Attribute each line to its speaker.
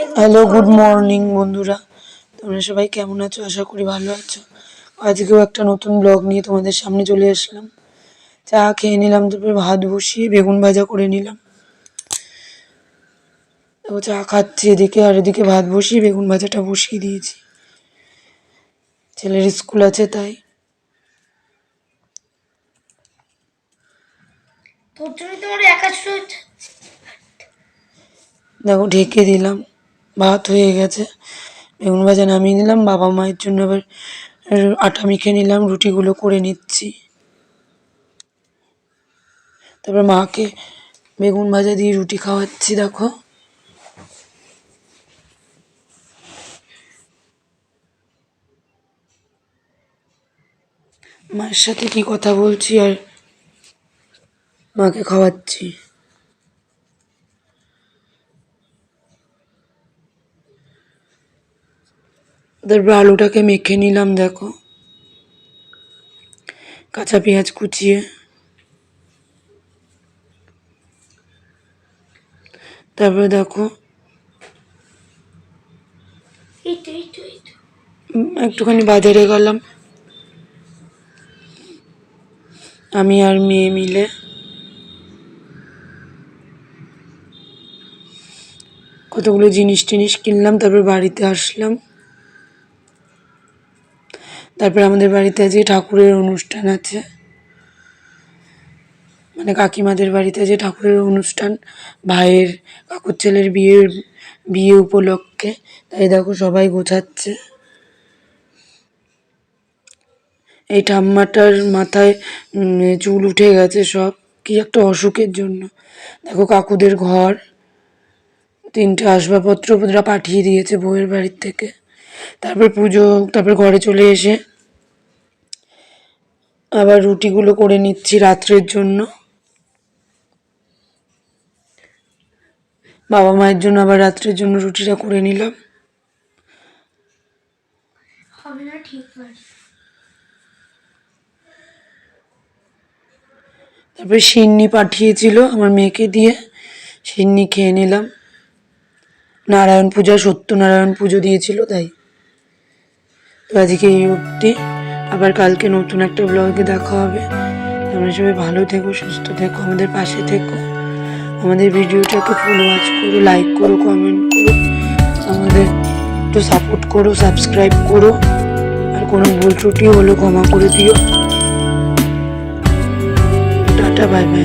Speaker 1: Hello good morning বন্ধুরা। তোমরা সবাই কেমন আছো? আশা করি ভালো আছো। আজকেও একটা নতুন ব্লগ নিয়ে তোমাদের সামনে চলে আসলাম। চা খেয়ে নিলাম তারপরে ভাত বসিয়ে বেগুন ভাজা করে নিলাম। তো চা খাচ্ছি এদিকে আর এদিকে ভাত বসিয়ে বেগুন ভাজাটা বসিয়ে দিয়েছি। ছেলের স্কুল আছে তাই। দেখো ঢেকে দিলাম। ভাত হয়ে গেছে। বেগুন ভাজা নামিয়ে নিলাম, বাবা মায়ের জন্য এবার আটা মেখে নিলাম, রুটিগুলো করে নিচ্ছি। তারপর মাকে বেগুন ভাজা দিয়ে রুটি খাওয়াচ্ছি, দেখো। মায়ের সাথে কি কথা বলছি আর মাকে খাওয়াচ্ছি। তারপর আলুটাকে মেখে নিলাম দেখো। কাঁচা পেঁয়াজ কুচিয়ে। তারপরে দেখো একটুখানি বাজারে গেলাম। আমি আর মেয়ে মিলে। কতগুলো জিনিস টিনিস কিনলাম তারপর বাড়িতে আসলাম। তারপর আমাদের বাড়িতে আজকে ঠাকুরের অনুষ্ঠান আছে মানে কাকিমাদের বাড়িতে যে ঠাকুরের অনুষ্ঠান, ভাইয়ের, কাকুর ছেলের বিয়ের, বিয়ে উপলক্ষে, তাই দেখো সবাই গোছাচ্ছে। এই ঠাম্মাটার মাথায় চুল উঠে গেছে সব, কি একটা অসুখের জন্য। দেখো কাকুদের ঘর, তিনটে আসবাবপত্র পাঠিয়ে দিয়েছে বউয়ের বাড়ির থেকে। তারপর পুজো, তারপর ঘরে চলে এসে আবার রুটিগুলো করে নিচ্ছি রাত্রের জন্য। বাবা মায়ের জন্য আবার রাত্রের জন্য রুটিটা করে নিলাম। তারপরে সিন্নি পাঠিয়েছিল আমার মেয়েকে দিয়ে। সিন্নি খেয়ে নিলাম। নারায়ণ পূজা সত্যনারায়ণ পুজো দিয়েছিল তাই। তো আজকে এই অবধি। আবার কালকে নতুন একটা ব্লগে দেখা হবে। তোমরা সবাই ভালো থেকো, সুস্থ থেকো, আমাদের পাশে থেকো। আমাদের ভিডিওটাকে ফুল ওয়াচ করো লাইক করো কমেন্ট করো। আমাদের একটু সাপোর্ট করো সাবস্ক্রাইব করো। আর কোনো ভুল ত্রুটি হলো ক্ষমা করে দিও। Tata bye bye